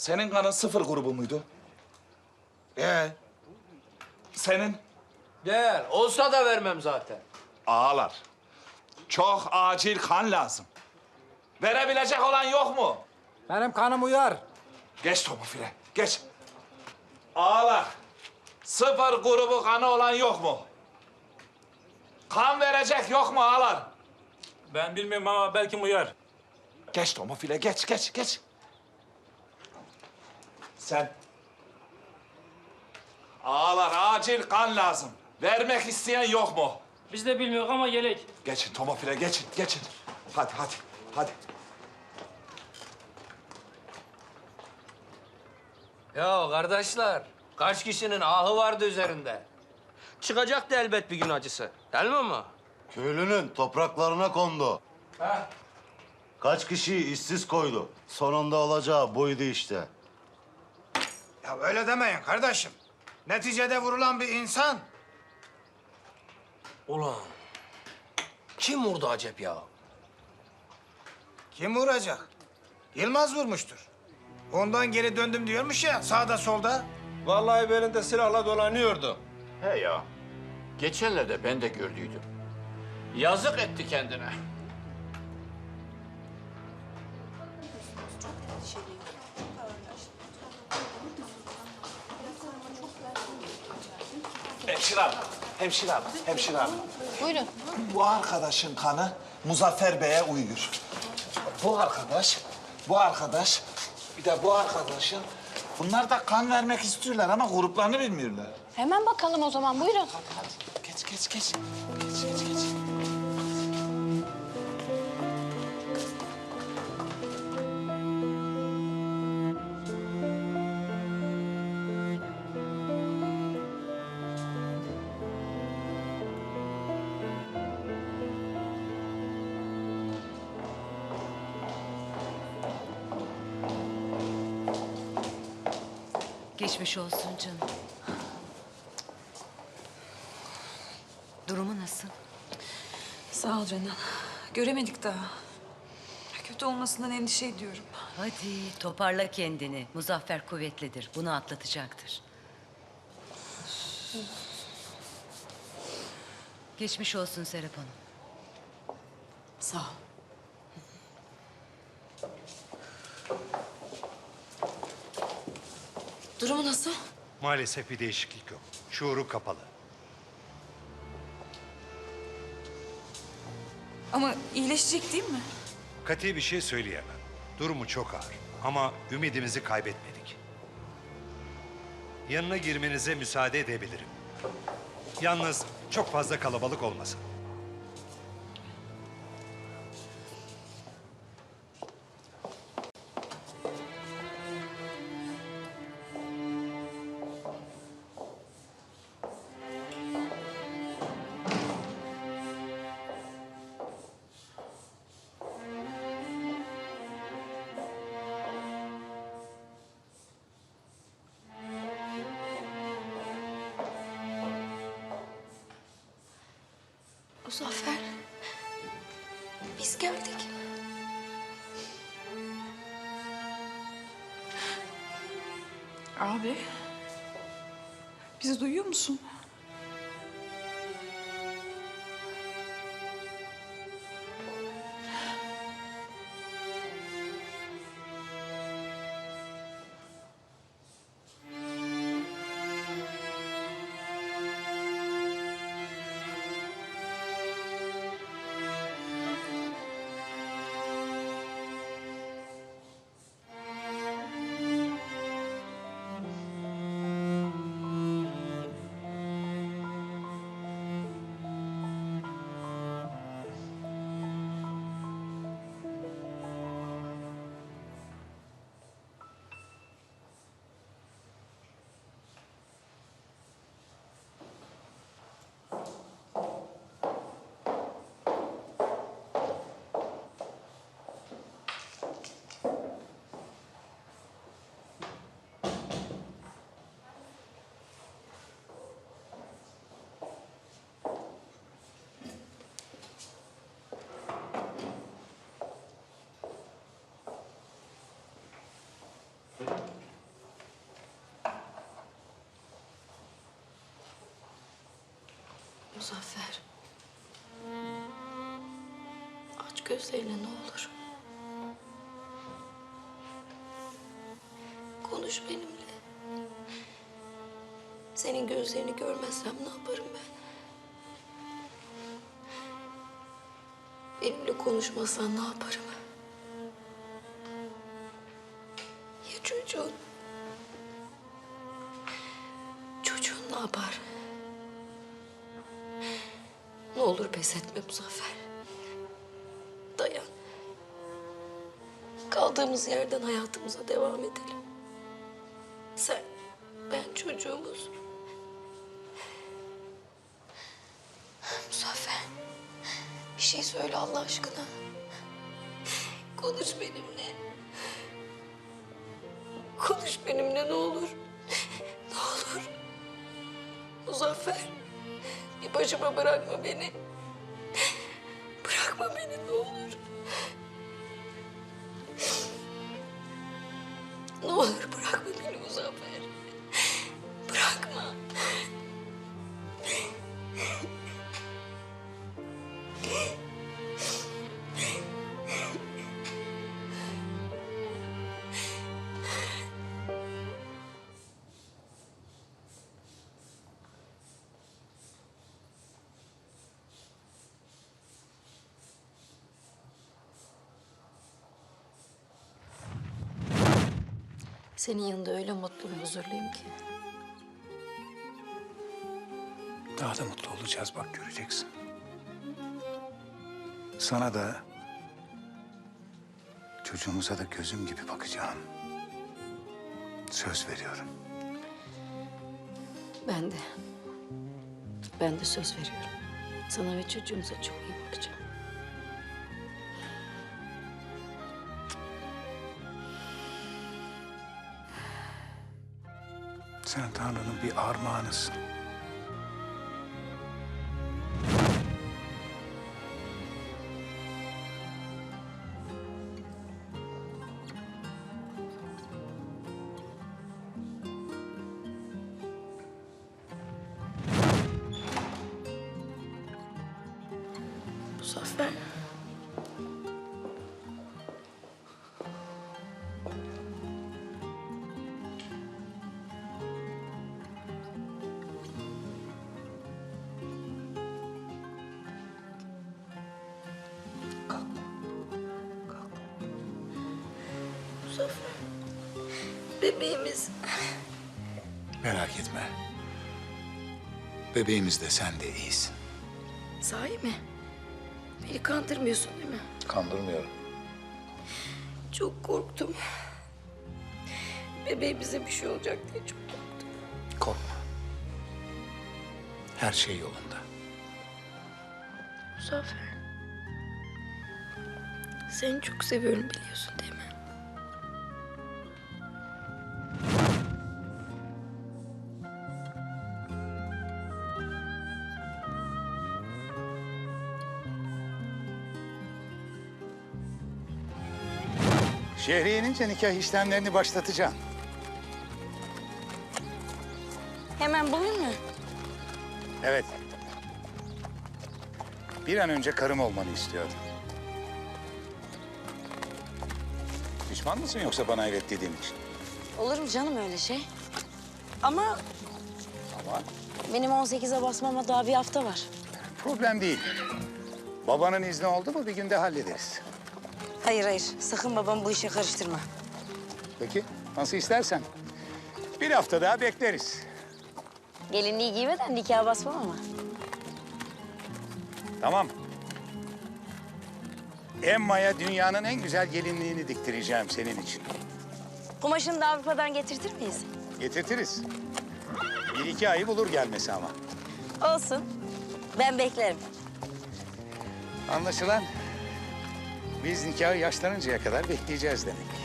Senin kanın sıfır grubu muydu? Ee, senin Gel. Olsa da vermem zaten. ağalar. Çok acil kan lazım. Verebilecek olan yok mu? Benim kanım uyar. Geç tomofile, geç. Ağalar, sıfır grubu kanı olan yok mu? Kan verecek yok mu ağalar? Ben bilmiyorum ama belki uyar. Geç tomofile, geç, geç, geç. Sen. Ağalar, acil kan lazım. Vermek isteyen yok mu? Biz de bilmiyoruz ama yelek. Geçin tomofile, geçin, geçin. Hadi, hadi, hadi. Ya kardeşler, kaç kişinin ahı vardı üzerinde. Çıkacaktı elbet bir gün acısı. Değil mi ama? Köylünün topraklarına kondu. Kaç kişiyi işsiz koydu. Sonunda olacağı buydu işte. Ya öyle demeyin kardeşim. Neticede vurulan bir insan. Ulan, kim vurdu acep ya? Kim vuracak? Yılmaz vurmuştur. Ondan geri döndüm diyormuş ya sağda solda. Vallahi belinde silahla dolanıyordu. He ya. Geçenlerde ben de gördüydüm. Yazık etti kendine. Hemşire hanım, hemşire hanım, hemşire hanım. Buyurun. Bu arkadaşın kanı Muzaffer Bey'e uyuyor. Bu arkadaş, bu arkadaş, bir de bu arkadaşın... Bunlar da kan vermek istiyorlar ama gruplarını bilmiyorlar. Hemen bakalım o zaman. Buyurun. Hadi geç, geç, geç. Geç, geç, geç. Geçmiş olsun canım. Durumu nasıl? Sağ ol Canan. Göremedik daha. Kötü olmasından endişe ediyorum. Hadi toparla kendini. Muzaffer kuvvetlidir. Bunu atlatacaktır. Geçmiş olsun Serap Hanım. Sağ ol. Durumu nasıl? Maalesef bir değişiklik yok. Şuuru kapalı. Ama iyileşecek değil mi? Kati bir şey söyleyemem. Durumu çok ağır ama ümidimizi kaybetmedik. Yanına girmenize müsaade edebilirim. Yalnız çok fazla kalabalık olmasın. Muzaffer. Biz geldik. Abi. Bizi duyuyor musun? Muzaffer. Aç gözlerini ne olur. Konuş benimle. Senin gözlerini görmezsem ne yaparım ben? Benimle konuşmasan ne yaparım? Ya çocuğun? Çocuğun ne yapar? Olur pes etme Muzaffer. Dayan. Kaldığımız yerden hayatımıza devam edelim. Sen, ben çocuğumuz. Muzaffer, bir şey söyle Allah aşkına. Konuş benimle. Konuş benimle ne olur. Ne olur. Muzaffer, başıma bırakma beni. Bırakma beni ne olur. Senin yanında öyle mutlu ve huzurluyum ki. Daha da mutlu olacağız bak göreceksin. Sana da çocuğumuza da gözüm gibi bakacağım. Söz veriyorum. Ben de. Ben de söz veriyorum. Sana ve çocuğumuza çok iyi bakacağım. Sen Tanrı'nın bir armağanısın. Muzaffer. Muzaffer. Bebeğimiz. Merak etme. Bebeğimiz de sen de iyisin. Sahi mi? Beni kandırmıyorsun değil mi? Kandırmıyorum. Çok korktum. Bebeğimize bir şey olacak diye çok korktum. Korkma. Her şey yolunda. Muzaffer. Seni çok seviyorum biliyorsun değil mi? Şehriye inince nikah işlemlerini başlatacağım. Hemen bugün mü? Evet. Bir an önce karım olmanı istiyordum. Pişman mısın yoksa bana evet dediğin için? Olur mu canım öyle şey? Ama Ama benim 18'e basmama daha bir hafta var. problem değil. Babanın izni oldu mu bir günde hallederiz. Hayır hayır sakın babamı bu işe karıştırma. Peki nasıl istersen. Bir hafta daha bekleriz. Gelinliği giymeden nikaha basmam ama. Tamam. Emma'ya dünyanın en güzel gelinliğini diktireceğim senin için. Kumaşını da Avrupa'dan getirtir miyiz? Getirtiriz. Bir iki ayı bulur gelmesi ama. Olsun. Ben beklerim. Anlaşılan biz nikahı yaşlanıncaya kadar bekleyeceğiz demek.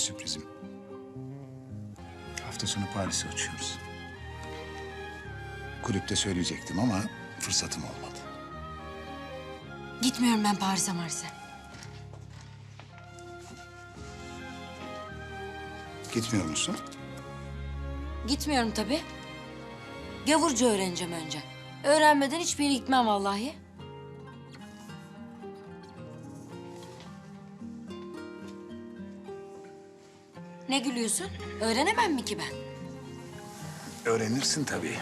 Sürprizim. Hafta sonu Paris'e uçuyoruz. Kulüpte söyleyecektim ama fırsatım olmadı. Gitmiyorum ben Paris'e Maris'e. Gitmiyor musun? Gitmiyorum tabii. Gavurca öğreneceğim önce. Öğrenmeden hiçbir yere gitmem vallahi. Ne gülüyorsun? Öğrenemem mi ki ben? Öğrenirsin tabii.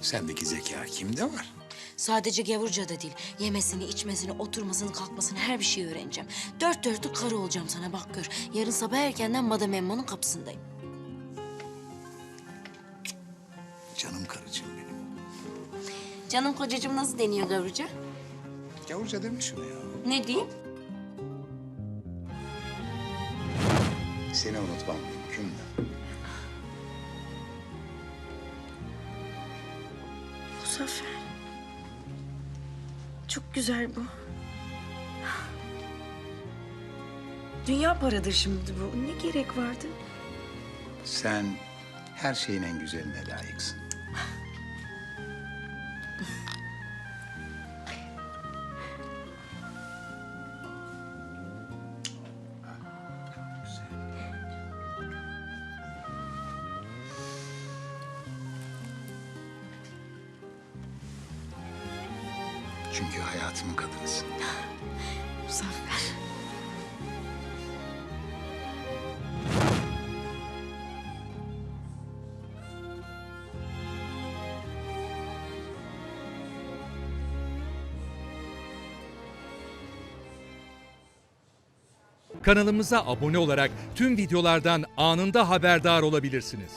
Sendeki zeka kimde var? Sadece gavurca da değil. Yemesini, içmesini, oturmasını, kalkmasını her bir şeyi öğreneceğim. Dört dörtlük karı olacağım sana bak gör. Yarın sabah erkenden Madame Emma'nın kapısındayım. Canım karıcığım benim. Canım kocacığım nasıl deniyor gavurca? Gavurca deme şunu ya. Ne diyeyim? Seni unutmam mümkün mü? Muzaffer. Çok güzel bu. Dünya paradır şimdi bu. Ne gerek vardı? Sen her şeyin en güzeline layıksın. Çünkü hayatımın kadınısın. Muzaffer. Kanalımıza abone olarak tüm videolardan anında haberdar olabilirsiniz.